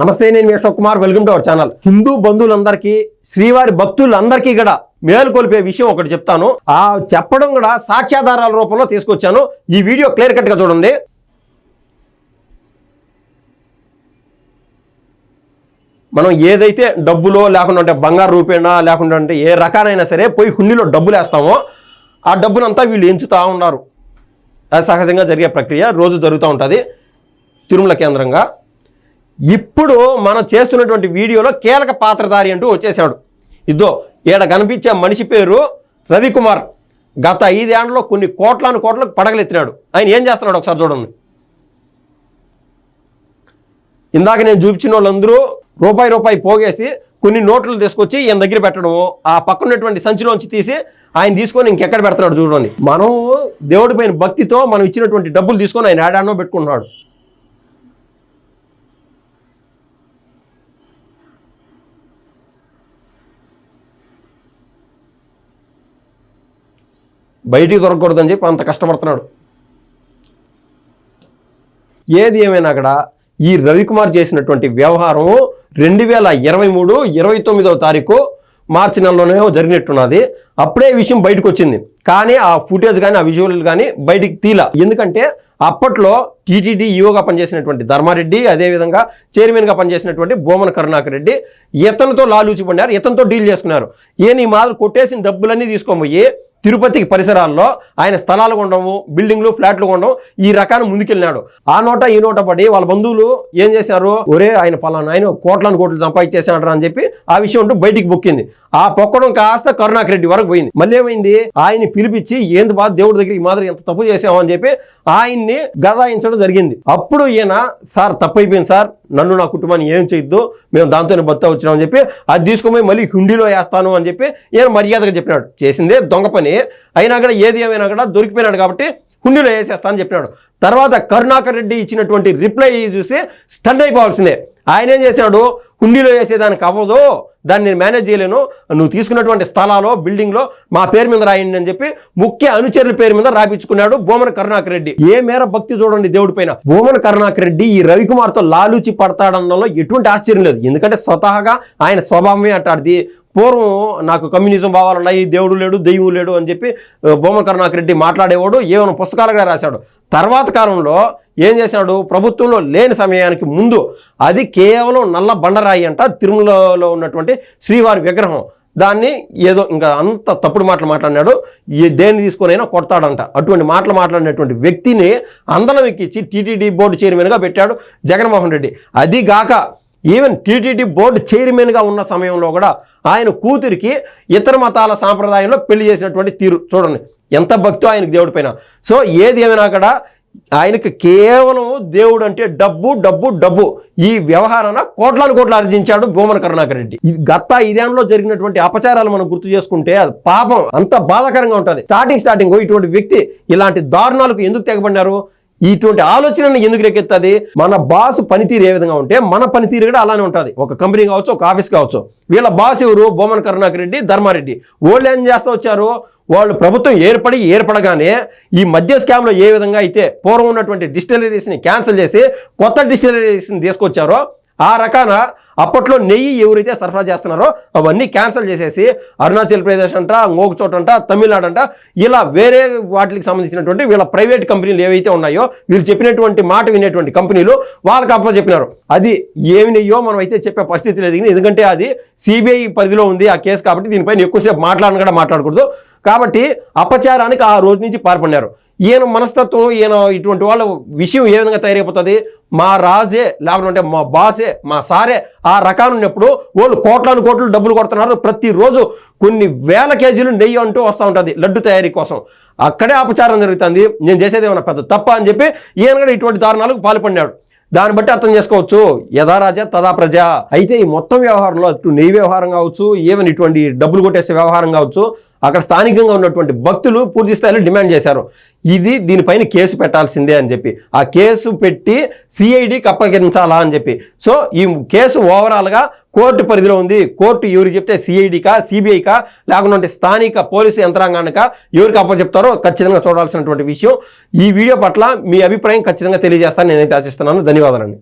నమస్తే నేను మీ Ashok Kumar. Welcome to our channel. Hindu బంధువులందరికీ శ్రీవారి భక్తులందరికీ కూడా మేలు కొలిపే విషయం ఒకటి చెప్తాను. ఆ చెప్పడం కూడా సాక్ష్యాధారాల రూపంలో తీసుకొచ్చాను. ఈ వీడియో క్లియర్ కట్గా చూడండి. మనం ఏదైతే డబ్బులో లేకుండా అంటే బంగారు రూపేణా లేకుండా అంటే ఏ రకానైనా సరే పోయి హుండీలో డబ్బులు వేస్తామో ఆ డబ్బునంతా వీళ్ళు ఎంచుతూ ఉన్నారు. అది సహజంగా జరిగే ప్రక్రియ రోజు జరుగుతూ ఉంటుంది. తిరుమల కేంద్రంగా. ఇప్పుడు మనం చేస్తున్నటువంటి వీడియోలో కీలక పాత్రధారి అంటూ వచ్చేసాడు. ఇదో ఈడ కనిపించే మనిషి పేరు రవికుమార్. గత ఐదేళ్ళలో కొన్ని కోట్లాను కోట్లకు పడగలెత్తినాడు. ఆయన ఏం చేస్తున్నాడు ఒకసారి చూడండి. ఇందాక నేను చూపించిన వాళ్ళందరూ రూపాయి రూపాయి పోగేసి కొన్ని నోట్లు తీసుకొచ్చి ఈయన దగ్గర పెట్టడము ఆ పక్కన ఉన్నటువంటి సంచిలోంచి తీసి ఆయన తీసుకొని ఇంకెక్కడ పెడుతున్నాడు చూడండి. మనం దేవుడి పైన భక్తితో మనం ఇచ్చినటువంటి డబ్బులు తీసుకొని ఆయన ఏడాడనో పెట్టుకుంటున్నాడు. బయటికి దొరకకూడదని చెప్పి అంత కష్టపడుతున్నాడు. ఏది ఏమైనా అక్కడ ఈ రవికుమార్ చేసినటువంటి వ్యవహారం రెండు వేల ఇరవై మూడు ఇరవై తొమ్మిదవ తారీఖు మార్చి నెలలోనే జరిగినట్టున్నది. అప్పుడే విషయం బయటకు వచ్చింది. కానీ ఆ ఫుటేజ్ కానీ ఆ విజువల్ కానీ బయటికి తీల. ఎందుకంటే అప్పట్లో టీటీడీ ఈఓగా పనిచేసినటువంటి ధర్మారెడ్డి అదేవిధంగా చైర్మన్గా పనిచేసినటువంటి బోమన కరుణాకర్ రెడ్డి ఇతనితో లాలూచి పడినారు ఇతనితో డీల్ చేసుకున్నారు. ఏ ఈ మాదిరి కొట్టేసిన డబ్బులన్నీ తీసుకోబోయి తిరుపతికి పరిసరాల్లో ఆయన స్థలాలు కొనడము బిల్డింగ్లు ఫ్లాట్లు కొనడం ఈ రకాన్ని ముందుకెళ్ళినాడు. ఆ నోట ఈ నోట పడి వాళ్ళ బంధువులు ఏం చేశారు? ఒరే ఆయన పలానా ఆయన కోట్లను కోట్లు సంపాదించేసాడు అని చెప్పి ఆ విషయం ఉంటూ బయటికి పొక్కింది ఆ పొక్కడం కాస్త కరుణాకర్ రెడ్డి వరకు పోయింది. మళ్ళీ ఏమైంది? ఆయన్ని పిలిపించి ఏంది బాధ దేవుడి దగ్గర ఈ మాదిరి ఎంత తప్పు చేసామని చెప్పి ఆయన్ని గదాయించడం జరిగింది. అప్పుడు ఈయన సార్ తప్పైపోయింది సార్. నన్ను నా కుటుంబాన్ని ఏం చేయొద్దు మేము దాంతోనే బతా వచ్చినామని చెప్పి అది తీసుకుపోయి మళ్ళీ హుండీలో వేస్తాను అని చెప్పి ఈయన మర్యాదగా చెప్పినాడు. చేసిందే దొంగ పని. అయినా కూడా ఏది ఏమైనా కూడా దొరికిపోయినాడు కాబట్టి హుండీలో వేసేస్తానని చెప్పినాడు. తర్వాత కరుణాకర్ రెడ్డి ఇచ్చినటువంటి రిప్లై చూసి స్టన్ అయిపోవాల్సిందే. ఆయన ఏం చేశాడు? హుండీలో వేసేదానికి అవ్వదు. దాన్ని నేను మేనేజ్ చేయలేను. నువ్వు తీసుకున్నటువంటి స్థలాలో బిల్డింగ్లో మా పేరు మీద రాయండి అని చెప్పి ముఖ్య అనుచరుల పేరు మీద రాపించుకున్నాడు భూమన కరుణాకర్ రెడ్డి. ఏ మేర భక్తి చూడండి దేవుడి పైన. భూమన కరుణాకర్ రెడ్డి ఈ రవికుమార్తో లాలూచి పడతాడనడంలో ఎటువంటి ఆశ్చర్యం లేదు. ఎందుకంటే స్వతహాగా ఆయన స్వభావమే అంటాడిది. పూర్వం నాకు కమ్యూనిజం భావాలు ఉన్నాయి దేవుడు లేడు దెయ్యం లేడు అని చెప్పి భూమన కరుణాకర్ రెడ్డి మాట్లాడేవాడు ఏమైనా పుస్తకాలుగా రాశాడు. తర్వాత కాలంలో ఏం చేశాడు? ప్రభుత్వంలో లేని సమయానికి ముందు అది కేవలం నల్ల బండరాయి అంట తిరుమలలో ఉన్నటువంటి శ్రీవారి విగ్రహం. దాన్ని ఏదో ఇంకా అంత తప్పుడు మాటలు మాట్లాడినాడు. ఏ దేన్ని తీసుకొనైనా కొడతాడంట. అటువంటి మాటలు మాట్లాడినటువంటి వ్యక్తిని అందలం ఎక్కించి టీటీడీ బోర్డు చైర్మన్గా పెట్టాడు జగన్మోహన్ రెడ్డి. అదిగాక ఈవెన్ టీటీడీ బోర్డు చైర్మన్గా ఉన్న సమయంలో కూడా ఆయన కూతురికి ఇతర మతాల సాంప్రదాయంలో పెళ్ళి చేసినటువంటి తీరు. చూడండి ఎంత భక్తో ఆయనకు దేవుడిపైన సో ఏది ఏమైనా కూడా ఆయనకు కేవలం దేవుడు అంటే డబ్బు డబ్బు డబ్బు. ఈ వ్యవహారాన కోట్లాను కోట్లు ఆర్జించాడు భూమన కరుణాకర్ రెడ్డి. ఇది గత ఇదేంలో జరిగినటువంటి అపచారాలు మనం గుర్తు చేసుకుంటే అది పాపం అంత బాధాకరంగా ఉంటుంది. స్టార్టింగ్ స్టార్టింగ్ ఇటువంటి వ్యక్తి ఇలాంటి దారుణాలకు ఎందుకు తెగబడినారు? ఇటువంటి ఆలోచనను ఎందుకు రేకెత్తది? మన బాస్ పనితీరు ఏ విధంగా ఉంటే మన పనితీరు కూడా అలానే ఉంటుంది. ఒక కంపెనీ కావచ్చు ఒక ఆఫీస్ కావచ్చు. వీళ్ళ బాస్ ఎవరు? బొమ్మన కరుణాకర్ రెడ్డి ధర్మారెడ్డి. వాళ్ళు ఏం చేస్తూ వచ్చారు? వాళ్ళు ప్రభుత్వం ఏర్పడి ఏర్పడగానే ఈ మద్య స్కామ్లో ఏ విధంగా అయితే పూర్వం ఉన్నటువంటి డిస్టిలరీస్ని క్యాన్సిల్ చేసి కొత్త డిస్టిలరీస్ని తీసుకొచ్చారో ఆ రకాన అప్పట్లో నెయ్యి ఎవరైతే సరఫరా చేస్తున్నారో అవన్నీ క్యాన్సిల్ చేసేసి అరుణాచల్ ప్రదేశ్ అంట ఇంకొక చోట అంట తమిళనాడు అంట ఇలా వేరే వాటికి సంబంధించినటువంటి వీళ్ళ ప్రైవేట్ కంపెనీలు ఏవైతే ఉన్నాయో వీళ్ళు చెప్పినటువంటి మాట వినేటువంటి కంపెనీలు వాళ్ళకి అప్ప చెప్పినారు. అది ఏమి నెయ్యో మనం అయితే చెప్పే పరిస్థితి లేదు ఎందుకంటే అది సిబిఐ పరిధిలో ఉంది ఆ కేసు కాబట్టి దీనిపైన ఎక్కువసేపు మాట్లాడను కూడా మాట్లాడకూడదు. కాబట్టి అపచారానికి ఆ రోజు నుంచి పాల్పడినారు. ఈయన మనస్తత్వం ఈయన ఇటువంటి వాళ్ళ విషయం ఏ విధంగా తయారైపోతుంది? మా రాజే లేకుంటే మా బాసే మా సారే ఆ రకాలు ఉన్నప్పుడు వాళ్ళు కోట్లాను కోట్లు డబ్బులు కొడుతున్నారు. ప్రతిరోజు కొన్ని వేల కేజీలు నెయ్యి అంటూ వస్తూ ఉంటుంది లడ్డు తయారీ కోసం. అక్కడే అపచారం జరుగుతుంది. నేను చేసేది ఏమన్నా పెద్ద తప్ప అని చెప్పి ఈయన కూడా ఇటువంటి దారుణాలకు పాల్పడినాడు. దాన్ని బట్టి అర్థం చేసుకోవచ్చు. యథా రాజా తదా ప్రజ. అయితే ఈ మొత్తం వ్యవహారంలో అటు నెయ్యి వ్యవహారం కావచ్చు ఈవెన్ ఇటువంటి డబ్బులు కొట్టేసే వ్యవహారం కావచ్చు అక్కడ స్థానికంగా ఉన్నటువంటి భక్తులు పూర్తి స్థాయిలో డిమాండ్ చేశారు. ఇది దీనిపైన కేసు పెట్టాల్సిందే అని చెప్పి. ఆ కేసు పెట్టి సిఐడికి అప్పగించాలా అని చెప్పి. సో ఈ కేసు ఓవరాల్గా కోర్టు పరిధిలో ఉంది. కోర్టు ఎవరు చెప్తే సిఐడికా సిబిఐకా లేకుంటే స్థానిక పోలీసు యంత్రాంగానికా ఎవరికి అప్పచెప్తారో ఖచ్చితంగా చూడాల్సినటువంటి విషయం. ఈ వీడియో పట్ల మీ అభిప్రాయం ఖచ్చితంగా తెలియజేస్తాను నేనైతే ఆశిస్తున్నాను. ధన్యవాదాలండి.